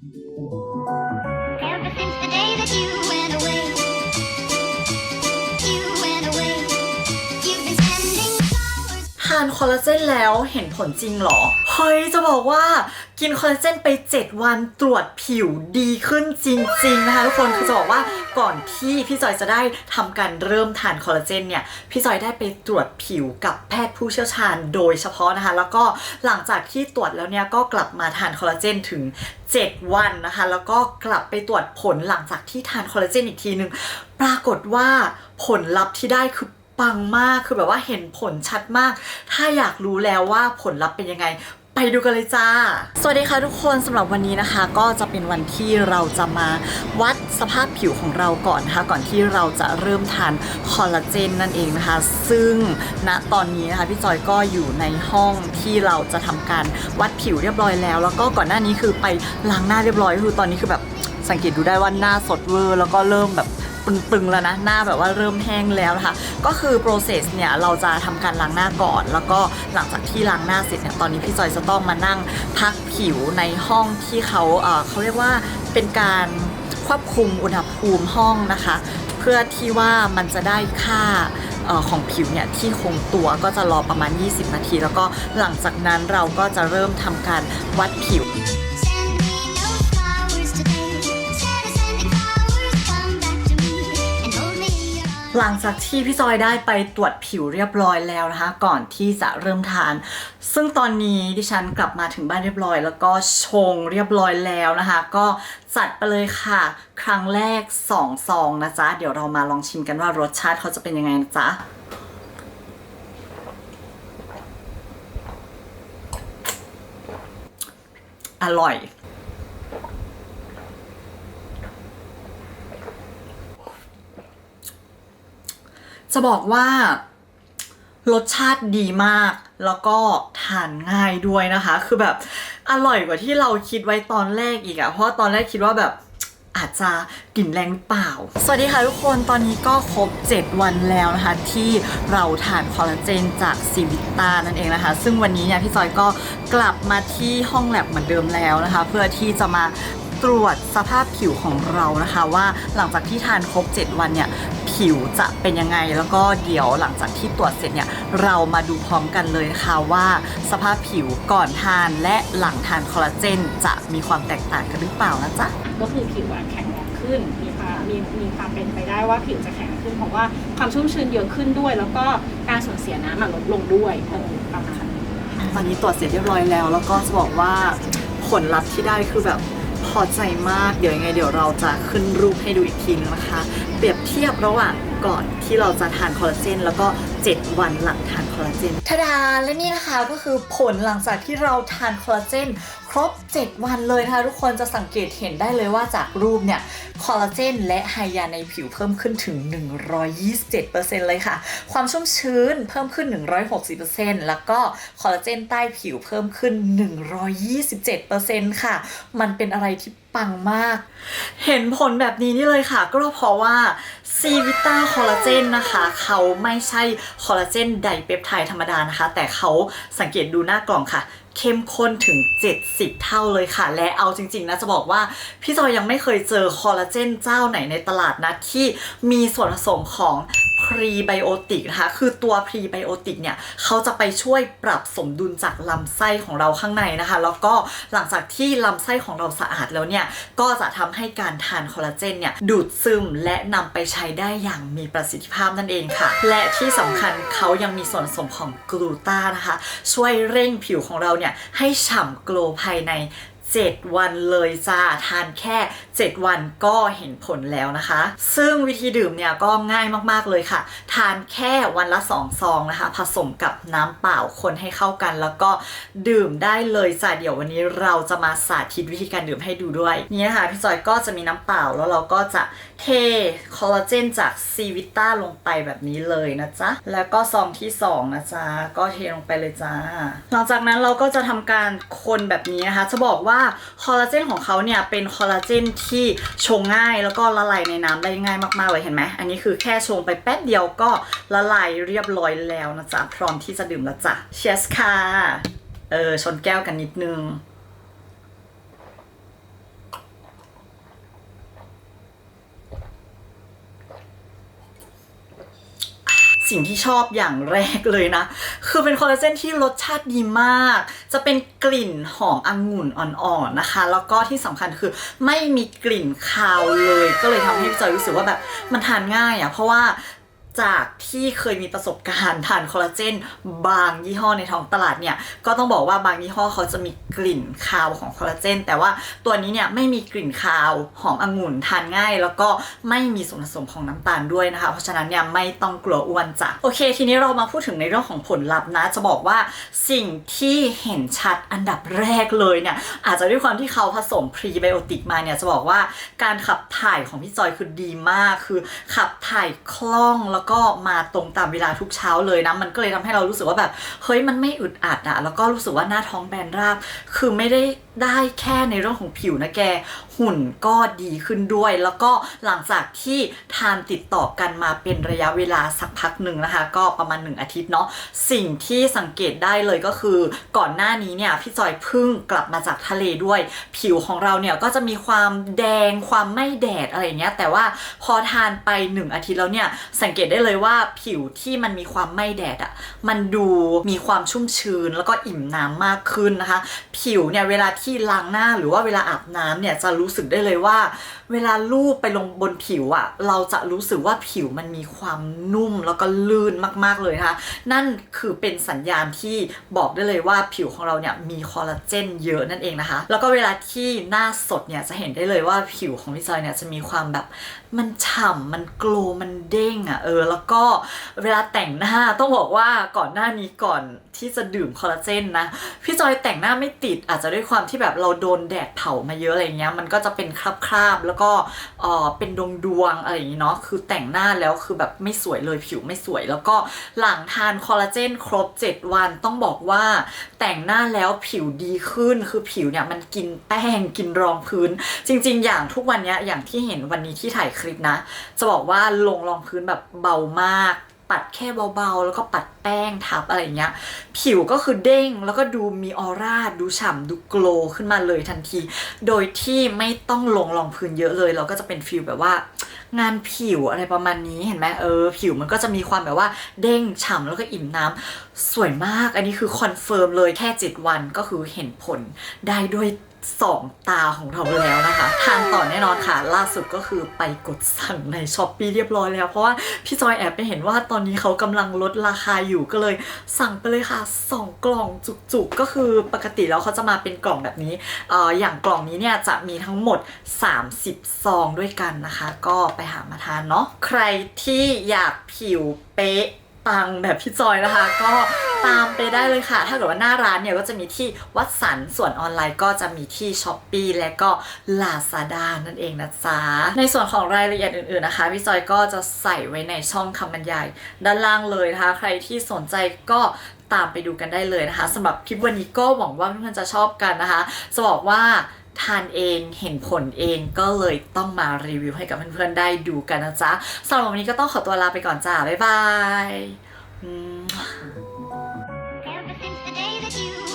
Ever since the day that you went away, you went away. You've been sending flowers. ทานคอลลาเจนแล้วเห็นผลจริงเหรอ เฮ้ย จะบอกว่า กินคอลลาเจนไป 7 วันตรวจผิวดีขึ้นจริง ๆ นะคะทุกคนคือจะบอกว่าก่อนที่พี่จอยจะได้ทำการเริ่มทานคอลลาเจนเนี่ยพี่จอยได้ไปตรวจผิวกับแพทย์ผู้เชี่ยวชาญโดยเฉพาะนะคะ แล้วก็หลังจากที่ตรวจแล้วเนี่ยก็กลับมาทานคอลลาเจนถึง 7 วันนะคะ แล้วก็กลับไปตรวจผลหลังจากที่ทานคอลลาเจนอีกทีนึงปรากฏว่าผลลัพธ์ที่ได้คือปังมากคือแบบว่าเห็นผลชัดมาก ถ้าอยากรู้แล้วว่าผลลัพธ์เป็นยังไง ไปดูกันเลยจ้า สวัสดีค่ะทุกคนสำหรับวันนี้นะคะ ก็จะเป็นวันที่เราจะมาวัดสภาพผิวของเราก่อนนะคะ ก่อนที่เราจะเริ่มทานคอลลาเจนนั่นเองนะคะ ซึ่งณตอนนี้นะคะพี่จอยก็อยู่ในห้องที่เราจะทำการวัดผิวเรียบร้อยแล้ว แล้วก็ก่อนหน้านี้คือไปล้างหน้าเรียบร้อยคือตอนนี้คือแบบสังเกตดูได้ว่าหน้าสดเวอร์แล้วก็เริ่มแบบ ตึงๆแล้วนะหน้าแบบว่าเริ่มแห้งแล้วนะคะ ก็คือ process เนี่ยเราจะทำการล้างหน้าก่อน แล้วก็หลังจากที่ล้างหน้าเสร็จเนี่ยตอนนี้พี่จอยจะต้องมานั่งพักผิวในห้องที่เขาเขาเรียกว่าเป็นการควบคุมอุณหภูมิห้องนะคะ เพื่อที่ว่ามันจะได้ค่าของผิวเนี่ยที่คงตัวก็จะรอประมาณ 20 นาที แล้วก็หลังจากนั้นเราก็จะเริ่มทำการวัดผิว หลังจากที่พี่จอยได้ไปตรวจผิวเรียบร้อยแล้วนะคะ ก่อนที่จะเริ่มทาน ซึ่งตอนนี้ดิฉันกลับมาถึงบ้านเรียบร้อย แล้วก็ชงเรียบร้อยแล้วนะคะ ก็จัดไปเลยค่ะ ครั้งแรก2ซองนะจ๊ะ เดี๋ยวเรามาลองชิมกันว่ารสชาติเขาจะเป็นยังไงนะจ๊ะอร่อย จะบอกว่ารสชาติดีมาก แล้วก็ทานง่ายด้วยนะคะ คือแบบอร่อยกว่าที่เราคิดไว้ตอนแรกอีกอะเพราะตอนแรกคิดว่าแบบอาจจะกลิ่นแรงเปล่า สวัสดีค่ะทุกคนตอนนี้ก็ครบ 7 วันแล้วนะคะ ที่เราทานคอลลาเจนจากซีวิตานั่นเองนะคะ ซึ่งวันนี้เนี่ยพี่จอยก็กลับมาที่ห้องแลบเหมือนเดิมแล้วนะคะ เพื่อที่จะมา ตรวจสภาพผิวของเรานะคะว่าหลังจากที่ทานครบ 7 วันเนี่ยผิวจะเป็นยังไง แล้วก็เดี๋ยวหลังจากที่ตรวจเสร็จเนี่ยเรามาดูพร้อมกันเลยนะคะว่าสภาพผิวก่อนทานและหลังทานคอลลาเจนจะมีความแตกต่างกันหรือเปล่านะจ๊ะก็คือผิวอะแข็งแรงขึ้นมีความมีมีความเป็นไปได้ว่าผิวจะแข็งขึ้น เพราะว่าความชุ่มชื้นเยอะขึ้นด้วย แล้วก็การสูญเสียน้ำอะลดลงด้วยเออประมาณนี้ตอนนี้ตรวจเสร็จเรียบร้อยแล้ว แล้วก็จะบอกว่าผลลัพธ์ที่ได้คือแบบ พอใจมาก เดี๋ยวยังไงเดี๋ยวเราจะขึ้นรูปให้ดูอีกทีนึงนะคะ เปรียบเทียบระหว่างก่อนที่เราจะทานคอลลาเจนแล้วก็ 7 วันหลังทานคอลลาเจนทดาและนี่นะคะก็คือผลหลังจากที่เราทานคอลลาเจน ครบ 7 วันเลยนะคะทุกคนจะสังเกตเห็นได้เลยว่าจากรูปเนี่ยคอลลาเจนและไฮยาในผิวเพิ่มขึ้นถึง 127%เลยค่ะ ความชุ่มชื้นเพิ่มขึ้น 160%แล้วก็คอลลาเจนใต้ผิวเพิ่มขึ้น 127%ค่ะ มันเป็นอะไรที่ปังมาก เห็นผลแบบนี้นี่เลยค่ะ ก็เพราะว่าซีวิต้าคอลลาเจนนะคะ เขาไม่ใช่คอลลาเจนไดเปปไทด์ธรรมดานะคะ แต่เขาสังเกตดูหน้ากล่องค่ะ เข้มข้นถึง 70 เท่าเลยค่ะ และเอาจริง ๆ นะ จะบอกว่า พี่จอยยังไม่เคยเจอคอลลาเจนเจ้าไหนในตลาดนะที่มีส่วนผสมของ พรีไบโอติกนะคะคือตัวพรีไบโอติกเนี่ยเขาจะไปช่วยปรับสมดุลจากลำไส้ของเราข้างในนะคะ แล้วก็หลังจากที่ลำไส้ของเราสะอาดแล้วเนี่ยก็จะทำให้การทานคอลลาเจนเนี่ยดูดซึมและนำไปใช้ได้อย่างมีประสิทธิภาพนั่นเองค่ะ และที่สำคัญเขายังมีส่วนผสมของกลูตานะคะ ช่วยเร่งผิวของเราเนี่ยให้ฉ่ำโกลภายใน 7 วันเลยจ้าทานแค่ 7 วันก็เห็นผลแล้วนะคะ ซึ่งวิธีดื่มเนี่ยก็ง่ายมากๆเลยค่ะ ทานแค่วันละ 2 ซองนะคะ ผสมกับน้ำเปล่าคนให้เข้ากัน แล้วก็ดื่มได้เลยจ้าเดี๋ยววันนี้เราจะมาสาธิตวิธีการดื่มให้ดูด้วย นี่นะคะพี่จอยก็จะมีน้ำเปล่าแล้วเราก็จะเทคอลลาเจนจากซีวิต้าลงไปแบบนี้เลยนะจ๊ะ แล้วก็ซองที่สองนะจ๊ะ ก็เทลงไปเลยจ้า หลังจากนั้นเราก็จะทำการคนแบบนี้นะคะ จะบอกว่าคอลลาเจนของเขาเนี่ยเป็นคอลลาเจนที่ชงง่ายแล้วก็ละลายในน้ำได้ง่ายมากๆเลยเห็นไหมอันนี้คือแค่ชงไปแป๊บเดียวก็ละลายเรียบร้อยแล้วนะจ๊ะพร้อมที่จะดื่มแล้วจ้ะเชียสค่ะเออชนแก้วกันนิดนึง สิ่งที่ชอบอย่างแรกเลยนะ คือเป็นคอลลาเจนที่รสชาติดีมาก จะเป็นกลิ่นหอมองุ่นอ่อนๆนะคะ แล้วก็ที่สำคัญคือไม่มีกลิ่นคาวเลย ก็เลยทำให้จอยรู้สึกว่าแบบมันทานง่ายอะ่ะเพราะว่า จากที่เคยมีประสบการณ์ทานคอลลาเจนบางยี่ห้อในท้องตลาดเนี่ย ก็ต้องบอกว่าบางยี่ห้อเขาจะมีกลิ่นคาวของคอลลาเจนแต่ว่าตัวนี้เนี่ยไม่มีกลิ่นคาวหอมองุ่นทานง่าย แล้วก็ไม่มีส่วนผสมของน้ำตาลด้วยนะคะ เพราะฉะนั้นเนี่ยไม่ต้องกลัวอ้วนจ้ะโอเค ทีนี้เรามาพูดถึงในเรื่องของผลลัพธ์นะ จะบอกว่าสิ่งที่เห็นชัดอันดับแรกเลยเนี่ยอาจจะด้วยความที่เขาผสมพรีไบโอติกมาเนี่ยจะบอกว่าการขับถ่ายของพี่จอยคือดีมากคือขับถ่ายคล่องแล้วก็มาตรงตามเวลาทุกเช้าเลยนะ มันก็เลยทำให้เรารู้สึกว่าแบบ เฮ้ยมันไม่อึดอัดอะแล้วก็รู้สึกว่าหน้าท้องแบนราบ คือไม่ได้ ได้แค่ในเรื่องของผิวนะแก หุ่นก็ดีขึ้นด้วย แล้วก็หลังจากที่ทานติดต่อกันมาเป็นระยะเวลาสักพักหนึ่งนะคะ ก็ประมาณ 1 อาทิตย์เนาะสิ่งที่สังเกตได้เลยก็คือ ก่อนหน้านี้เนี่ยพี่จอยพิ่งกลับมาจากทะเลด้วย ผิวของเราเนี่ยก็จะมีความแดงความไม่แดดอะไรเงี้ยแต่ว่าพอทานไป 1 อาทิตย์แล้วเนี่ยสังเกตได้เลยว่าผิวที่มันมีความไม่แดดอะ่ะมันดูมีความชุ่มชื้นแล้วก็อิ่มน้ำมากขึ้นนะคะ ผิวเนี่ยเวลาที่ล้างหน้าหรือว่าเวลาอาบน้ำเนี่ยจะรู้สึกได้เลยว่า เวลาลูบไปลงบนผิวอะ่ะเราจะรู้สึกว่าผิวมันมีความนุ่มแล้วก็ลื่นมากๆเลยนะคะนั่นคือเป็นสัญญาณที่บอกได้เลยว่าผิวของเราเนี่ยมีคอลลาเจนเยอะนั่นเองนะคะแล้วก็เวลาที่หน้าสดเนี่ยจะเห็นได้เลยว่าผิวของพี่จอยเนี่ยจะมีความแบบมันฉ่ำมันโกลมันเด้งอะ่ะเออแล้วก็เวลาแต่งหน้าต้องบอกว่าก่อนหน้านี้ก่อนที่จะดื่มคอลลาเจนนะพี่จอยแต่งหน้าไม่ติดอาจจะด้วยความที่แบบเราโดนแดดเผามาเยอะอะไรเงี้ยมันก็จะเป็นคราบๆแล้วก็เออเป็นดวงดวงอะไรอย่างงี้เนาะคือแต่งหน้าแล้วคือแบบไม่สวยเลยผิวไม่สวย แล้วก็หลังทานคอลลาเจนครบ 7 วันต้องบอกว่าแต่งหน้าแล้วผิวดีขึ้นคือผิวเนี่ยมันกินแป้งกินรองพื้น จริง ๆ อย่างทุกวันเนี้ยอย่างที่เห็นวันนี้ที่ถ่ายคลิปนะ จะบอกว่าลงรองพื้นแบบเบามาก ปัดแค่เบาๆ แล้วก็ปัดแป้งทับอะไรเงี้ย ผิวก็คือเด้งแล้วก็ดูมีออร่าดูฉ่ำดูโกลว์ขึ้นมาเลยทันที โดยที่ไม่ต้องลงรองพื้นเยอะเลย เราก็จะเป็นฟิลแบบว่า งานผิวอะไรประมาณนี้เห็นไหมเออ ผิวมันก็จะมีความแบบว่า เด้งฉ่ำแล้วก็อิ่มน้ำสวยมาก อันนี้คือคอนเฟิร์มเลยแค่ 7 วันก็คือเห็นผลได้ด้วย สองตาของเราแล้วนะคะ ทานต่อแน่นอนค่ะ ล่าสุดก็คือไปกดสั่งในช้อปปีเรียบร้อยแล้ว เพราะว่าพี่จอยแอบไปเห็นว่าตอนนี้เขากำลังลดราคาอยู่ก็เลย สั่งไปเลยค่ะ 2 กล่องจุกๆ ก็คือปกติแล้วเขาจะมาเป็นกล่องแบบนี้อออย่างกล่องนี้เนี่ยจะมีทั้งหมด 30 ซองด้วยกันนะคะ ก็ไปหามาทานเนาะใครที่อยากผิวเป๊ะ ปังแบบพี่จอยนะคะ ก็ตามไปได้เลยค่ะ ถ้าเกิดว่าหน้าร้านเนี่ยก็จะมีที่วัดสันส่วนออนไลน์ก็จะมีที่ช้อปปีและก็ Lazada นั่นเองนะจ๊ะ ในส่วนของรายละเอียดอื่นๆนะคะ พี่จอยก็จะใส่ไว้ในช่องคำบรรยายด้านล่างเลยนะคะ ใครที่สนใจก็ตามไปดูกันได้เลยนะคะสำหรับคลิปวันนี้ก็หวังว่าเพื่อนๆจะชอบกันนะคะ จะบอกว่า ทานเองเห็นผลเองก็เลยต้องมารีวิวให้กับเพื่อนๆได้ดูกันนะจ๊ะสำหรับวันนี้ก็ต้องขอตัวลาไปก่อนจ้า บ๊ายบาย Ever since the day that you